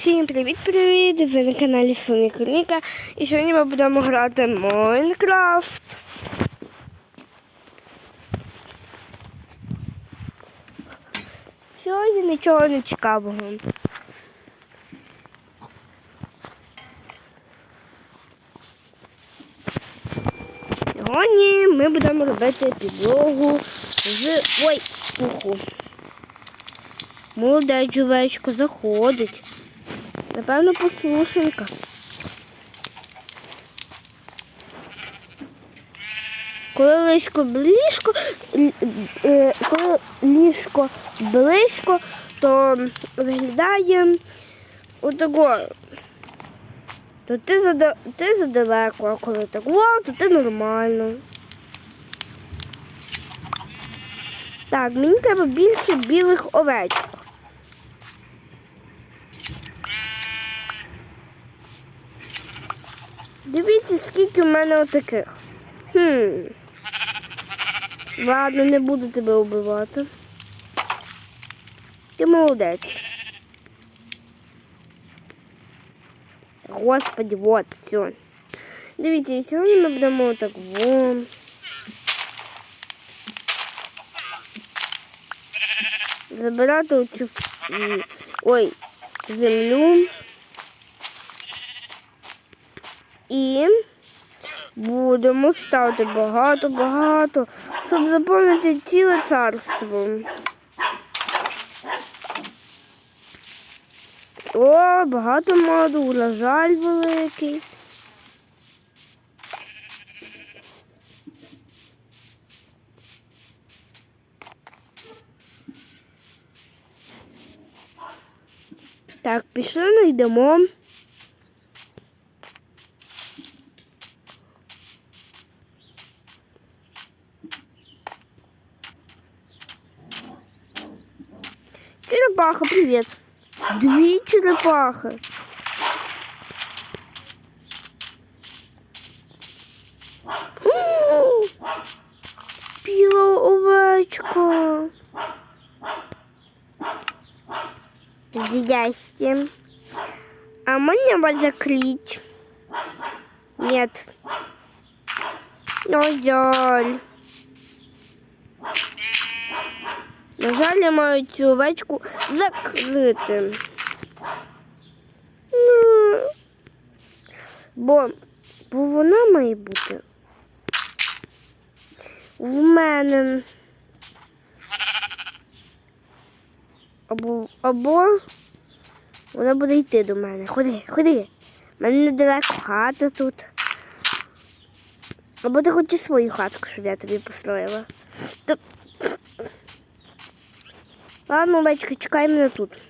Всім привіт-привіт! Ви на каналі Соніка Ніка. І сьогодні ми будемо грати Майнкрафт. Сьогодні нічого не цікавого. Сьогодні ми будемо робити підлогу з ой, пуху. Молодець жувечко заходить. Напевно, послушенька. Коли ліжко близько, е, коли ліжко близько, то виглядає отако. То ти, зада, ти задалеко, а коли так вау, то ти нормально. Так, мені треба більше білих овечок. Дивіться, скільки в мене отаких. Хм. Ладно, не буду тебе вбивати. Ти молодець. Господи, вот, все. Дивіться, сьогодні ми будемо так вон. Забирати оцю ой, землю. І будемо ставити багато-багато, щоб заповнити ціле царство. О, багато моду, урожай великий. Так, пішли, ну йдемо. Черепаха, привет. Дві черепахи. Біла овечка. Здрасте. А можно вас закрыть? Нет. Ну, жаль. На жаль, я маю цю овечку закрити. Ну, Бо, бо вона має бути в мене. Або, або вона буде йти до мене. Ходи, ходи. У мене недалеко хата тут. Або ти хочеш свою хатку, щоб я тобі построїла. Ладно, овечка, чекай мене тут.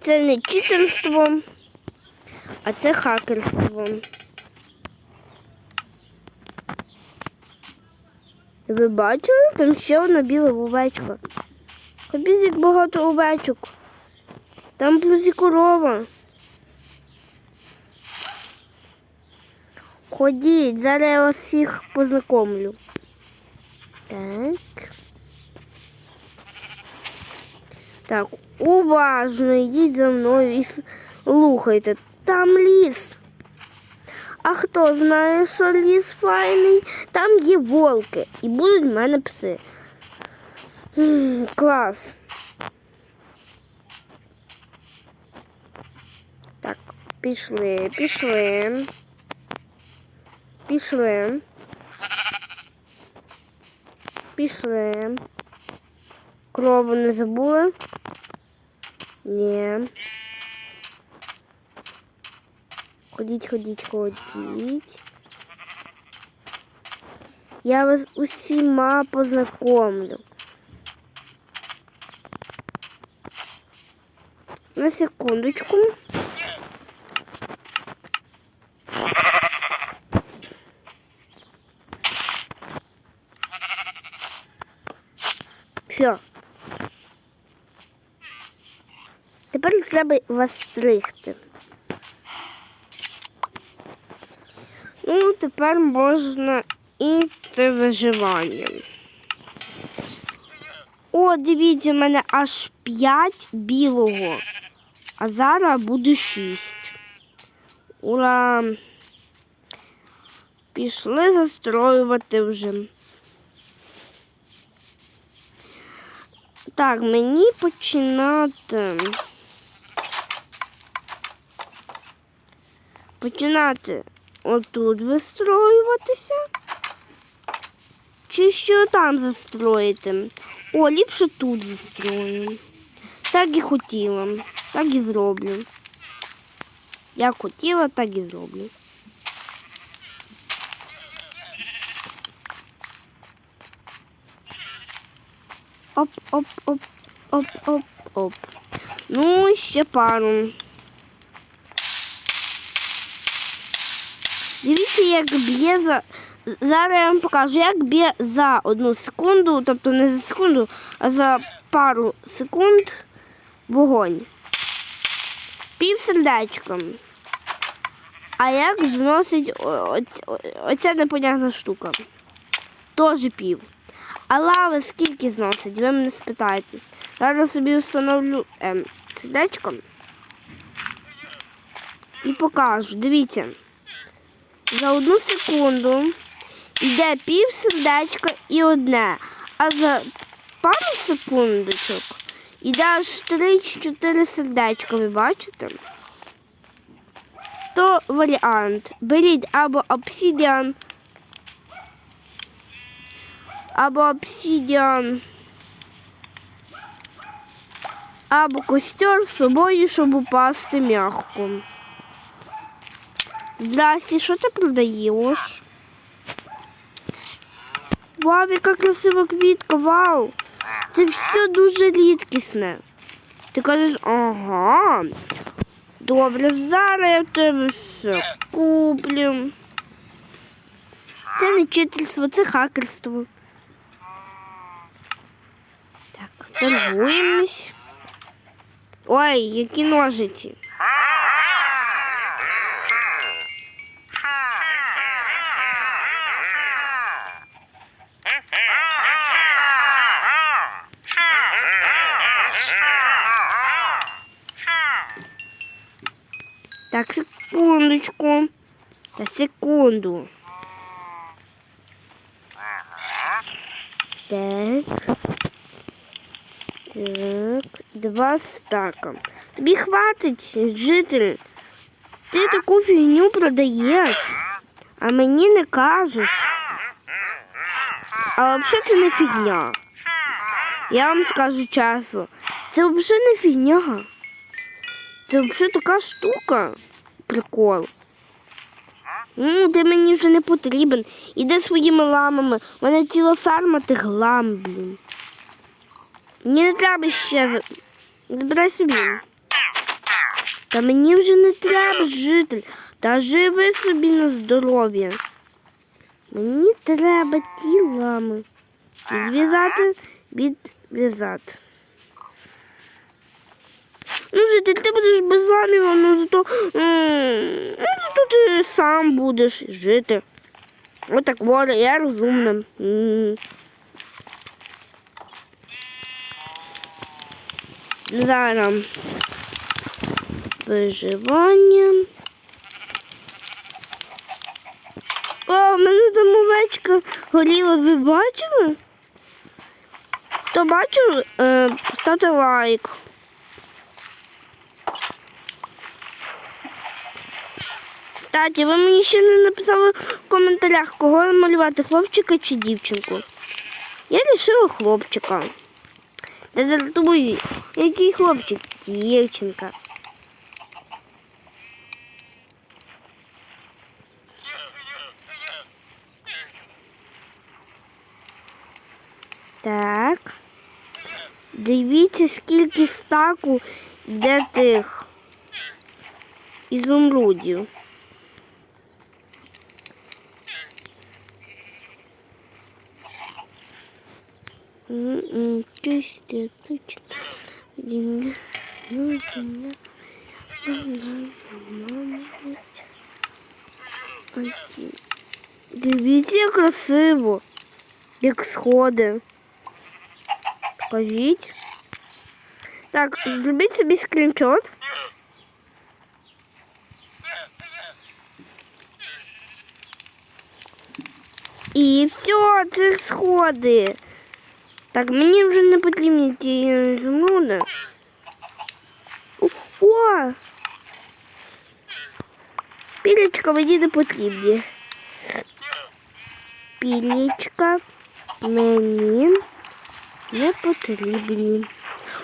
Це не читерство, а це хакерство. Ви бачили? Там ще одна біла овечка. Капець, як багато овечок. Там плюс і корова. Ходіть, зараз я вас всіх познайомлю. Так. Так, уважно йдіть за мною і слухайте. Там ліс. А хто знає, що ліс файний? Там є волки і будуть в мене пси. Клас. Так, пішли, пішли. Пішли. Пішли. Крову не забули? Ні. Ходіть, ходіть, ходіть. Я вас усіма познайомлю. На секундочку. Все. Тепер треба вас стригти. Ну, тепер можна і це виживання. О, дивіться, в мене аж 5 білого. А зараз буде 6. Ура! Пішли застроювати вже. Так, мені починати. Починати отут вистроюватися. Чи що там застроїти? О, ліпше тут застрою. Так і хотіла. Так і зроблю. Як хотіла, так і зроблю. Оп, оп, оп, оп, оп, оп. Ну, ще пару. Дивіться, як б'є за. Зараз я вам покажу, як б'є за одну секунду, тобто не за секунду, а за пару секунд вогонь. Пів сердечком. А як зносить оця непонятна штука? Теж пів. А лава скільки зносить? Ви мене спитаєтесь. Зараз собі встановлю ем, сердечко і покажу. Дивіться. За одну секунду йде пів сердечка і одне. А за пару секундочок йде аж 3 чи 4 сердечка, ви бачите? То варіант. Беріть або обсидіан, або обсидіан, або костер з собою, щоб упасти м'яко. Здрасте, що ти продаєш? Вау, яка красива квітка, вау! Це все дуже рідкісне. Ти кажеш, ага. Добре, зараз я в тебе все куплю. Це не читерство, це хакерство. торгуємось. Ой, які ножиці. Так, секундочку. Та секунду. Так. Так, два стака. Тобі хватить, житель. Ти таку фігню продаєш, а мені не кажеш. А взагалі це не фігня. Я вам скажу чесно. Це взагалі не фігня. Це взагалі така штука. Прикол. Ну, ти мені вже не потрібен. Іди своїми ламами. У мене ціла ферма тих лам, блін. Мені не треба ще. за- Збирай собі. Та мені вже не треба житель. Та живи собі на здоров'я. Мені треба ті лами. Відв'язати, відв'язати. Ну, житель, ти будеш без ламів, ну зато, м, ну, зато ти сам будеш жити. Отак от, я розумна. Зараз виживання. О, в мене там овечка горіла, ви бачили? Хто бачив, е, ставте лайк. Кстати, ви мені ще не написали в коментарях, кого малювати, хлопчика чи дівчинку. Я вирішила хлопчика. Жартую, який хлопчик, дівчинка. Так. Дивіться, скільки стаку йде тих ізумрудів. М-м, Чисті, точно. Деньги. Ну, земля. Окей. Дивіться, як красиво. Як сходи. Кажіть. Так, зробіть собі скріншот. І все, це сходи. Так, мені вже не потрібні ті зумруди. О! Пілечка мені не потрібні. Пілечка мені не потрібні.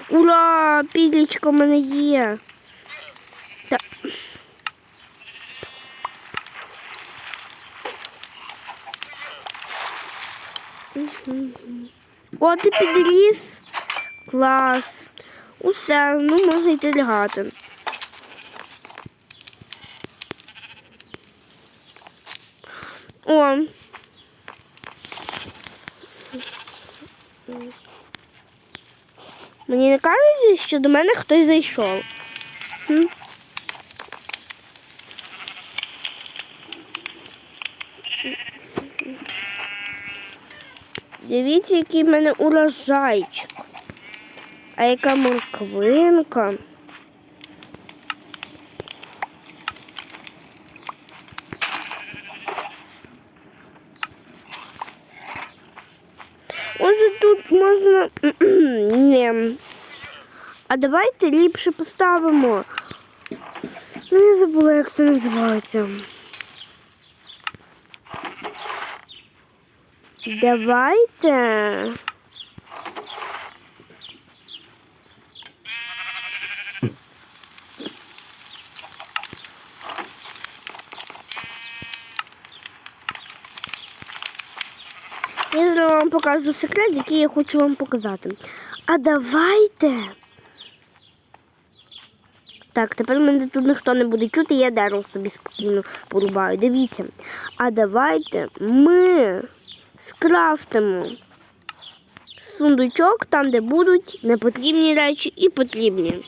Ура! Пілечка в мене є. Та... Мгм. О, ти підріс. Клас. Усе, ну можна йти лягати. О. Мені не кажуть, що до мене хтось зайшов. Хм? Дивіться, який в мене урожайчик. А яка морквинка. Може тут можна. Ні. А давайте ліпше поставимо. Ну, я забула, як це називається. Давайте. Я зараз вам покажу секрет, який я хочу вам показати. А давайте. Так, тепер мене тут ніхто не буде чути, я дерево собі спокійно порубаю. Дивіться. А давайте ми скрафтимо сундучок там, де будуть непотрібні речі і потрібні.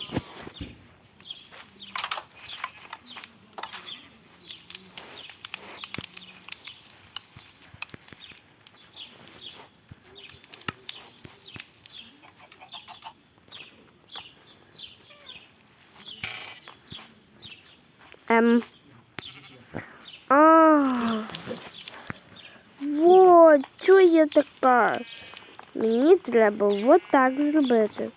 Ем. А. Вот, така? Мені треба вот так зробити.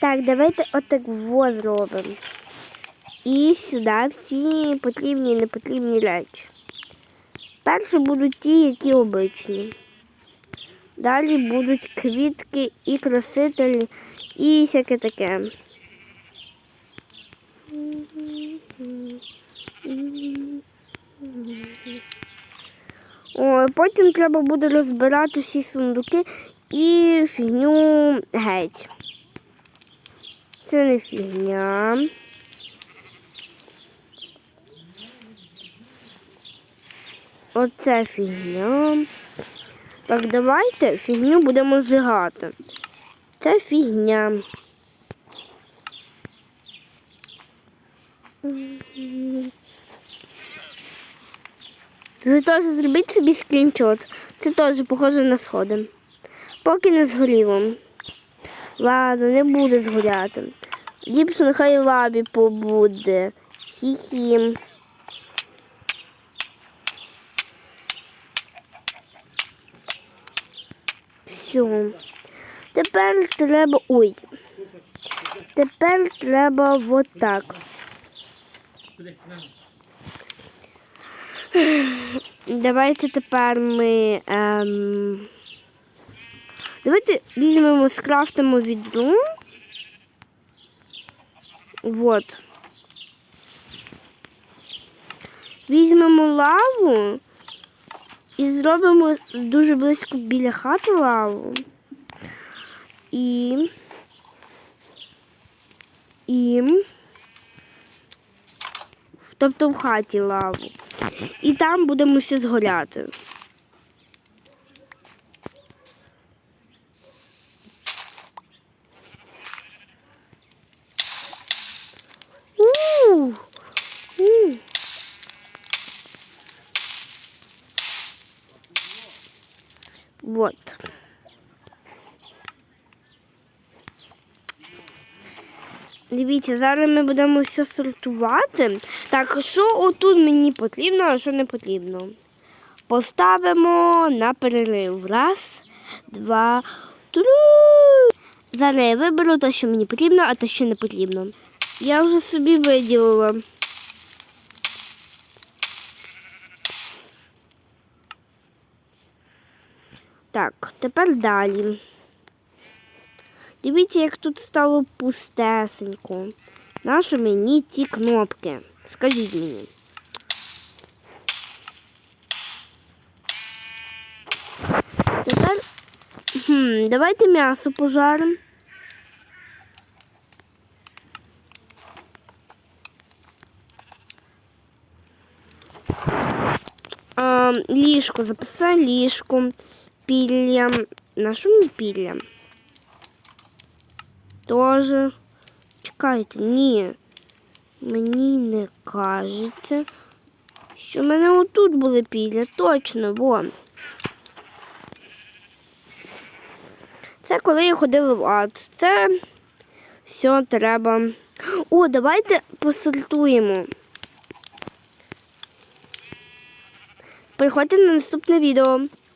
Так, давайте отак во зробимо. І сюди всі потрібні і непотрібні речі. Перші будуть ті, які обичні. Далі будуть квітки і красителі, і всяке таке. О, потім треба буде розбирати всі сундуки і фігню геть. Це не фігня. Оце фігня. Так, давайте фігню будемо зжигати. Це фігня. Ви теж зробіть собі скріншот. Це теж похоже на сходи. Поки не згоріло. Ладно, не буде згоряти. Ліпше нехай лабі побуде. Хі-хі. Все. Тепер треба. Ой. Тепер треба вот так. Давайте тепер ми. Ем... Давайте візьмемо, скрафтимо відру. Вот. Візьмемо лаву і зробимо дуже близько біля хати лаву. І. І. Тобто в хаті лаву. І там будемо всі згоряти. У, у. Дивіться, зараз ми будемо все сортувати. Так, що отут мені потрібно, а що не потрібно. Поставимо на перерив. Раз, два, три. Зараз я виберу те, що мені потрібно, а те, що не потрібно. Я вже собі виділила. Так, тепер далі. Дивіться, як тут стало пустесенько. Нащо мені ці кнопки? Скажіть мені. Тепер хм, давайте м'ясо пожаримо. А, ліжко, записай ліжко, пілля. На що мені пілля? Тоже. Чекайте, ні. Мені не кажеться, що в мене отут були пілля. Точно, вон. Це коли я ходила в ад. Це все треба. О, давайте посортуємо. Приходьте на наступне відео.